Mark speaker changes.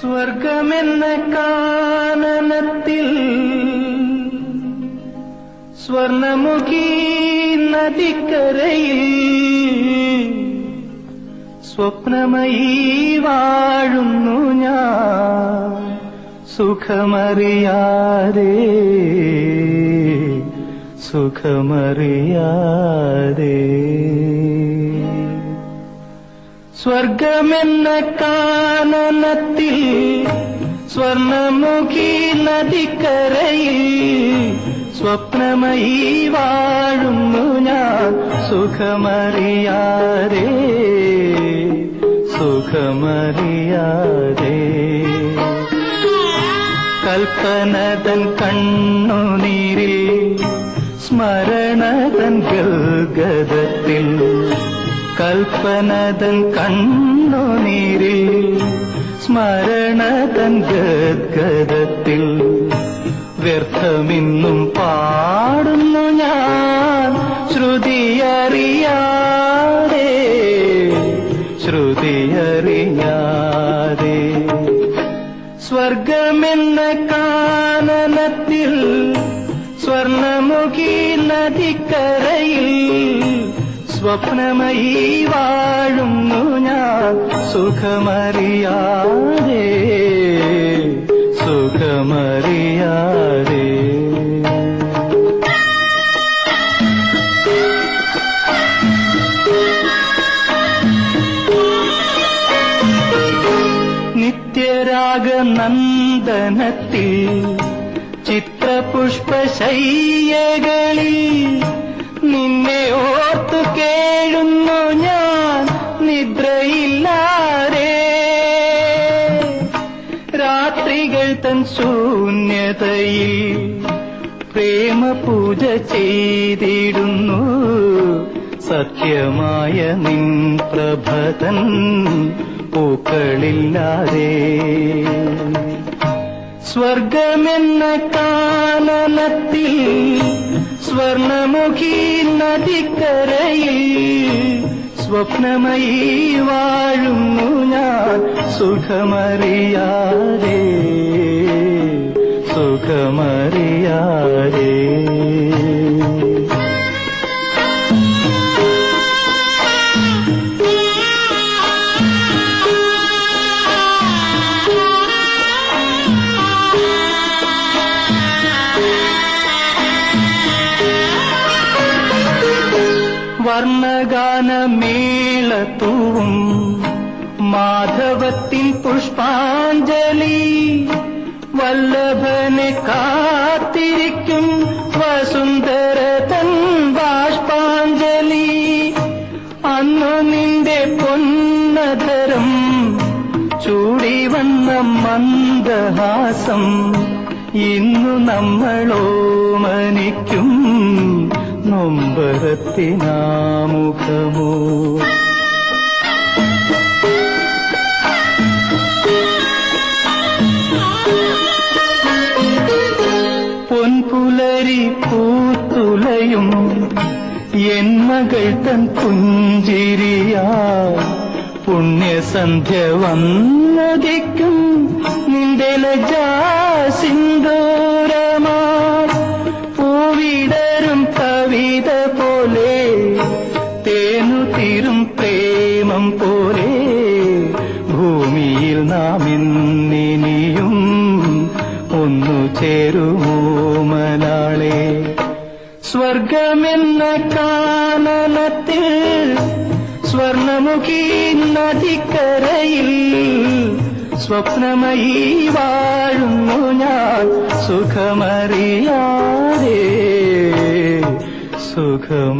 Speaker 1: സ്വർഗമെന്ന കാനനത്തിൽ സ്വർണമുഖി നദിക്കരയിൽ സ്വപ്നമയി വാഴുന്നു ഞാൻ. സുഖമറിയാതെ സുഖമറിയാതെ. സ്വർഗമെന്ന കാനനത്തിൽ സ്വർണമുഖി നദിക്കരയിൽ സ്വപ്നമയി വാഴുന്നു ഞാൻ. സുഖമറിയാതെ സുഖമറിയാതെ. കൽപ്പനതൻ കണ്ണുനീരിൽ സ്മരണതൻ ഗൽഗതത്തിൽ കൽപ്പനതൻ കണ്ണുനീരിൽ സ്മരണതൻ ഗദ്ഗതത്തിൽ വ്യർത്ഥമിന്നും പാടുന്നു ഞാൻ ശ്രുതിയറിയാതെ ശ്രുതിയറിയാതെ. സ്വർഗമെന്ന കാനനത്തിൽ സ്വർണമുഖി നദിക്കരയിൽ സ്വപ്നമയി വാഴുന്നു ഞാൻ സുഖമറിയാതെ സുഖമറിയാതെ നിത്യരാഗനന്ദനത്തിൽ ചിത്രപുഷ്പശയ്യകളിൽ രാത്രികൾ തൻ ശൂന്യതയിൽ പ്രേമപൂജ ചെയ്തിടുന്നു. സത്യമായ നിൻ പ്രഭതൻ പൂക്കളില്ലാതെ. സ്വർഗമെന്ന കാനനത്തിൽ സ്വർണമുഖി നദിക്കരയിൽ സ്വപ്നമയി വാഴുന്നു ഞാൻ. സുഖമറിയാതെ സുഖമറിയാതെ. വർണഗാനമേളത്തൂവും മാധവത്തിൻ പുഷ്പാഞ്ജലി വല്ലഭനെ കാത്തിരിക്കും വസുന്ധര തൻ ബാഷ്പാഞ്ജലി. അന്നു നിന്റെ പൊന്നധരം ചൂടി വന്ന മന്ദഹാസം ഇന്നു നമ്മളോ മനിക്കും നൊമ്പരത്തിനാമുഖമോ? പൊൻപുലരി പൂത്തുലയും എൻ മകൾ തൻ പുഞ്ചിരിയാ. പുണ്യസന്ധ്യ വന്നതിക്കും നിന്റെ ലജാ പ്രേമം പോലെ ഭൂമിയിൽ നാം ഇന്നിനിയും ഒന്നു ചേരുമോ മലാളെ? സ്വർഗമെന്ന കാനനത്തിൽ സ്വർണമുഖി നദിക്കരയിൽ സ്വപ്നമയി വാഴുന്നു ഞാൻ സുഖമറിയാതെ സുഖമറിയാതെ.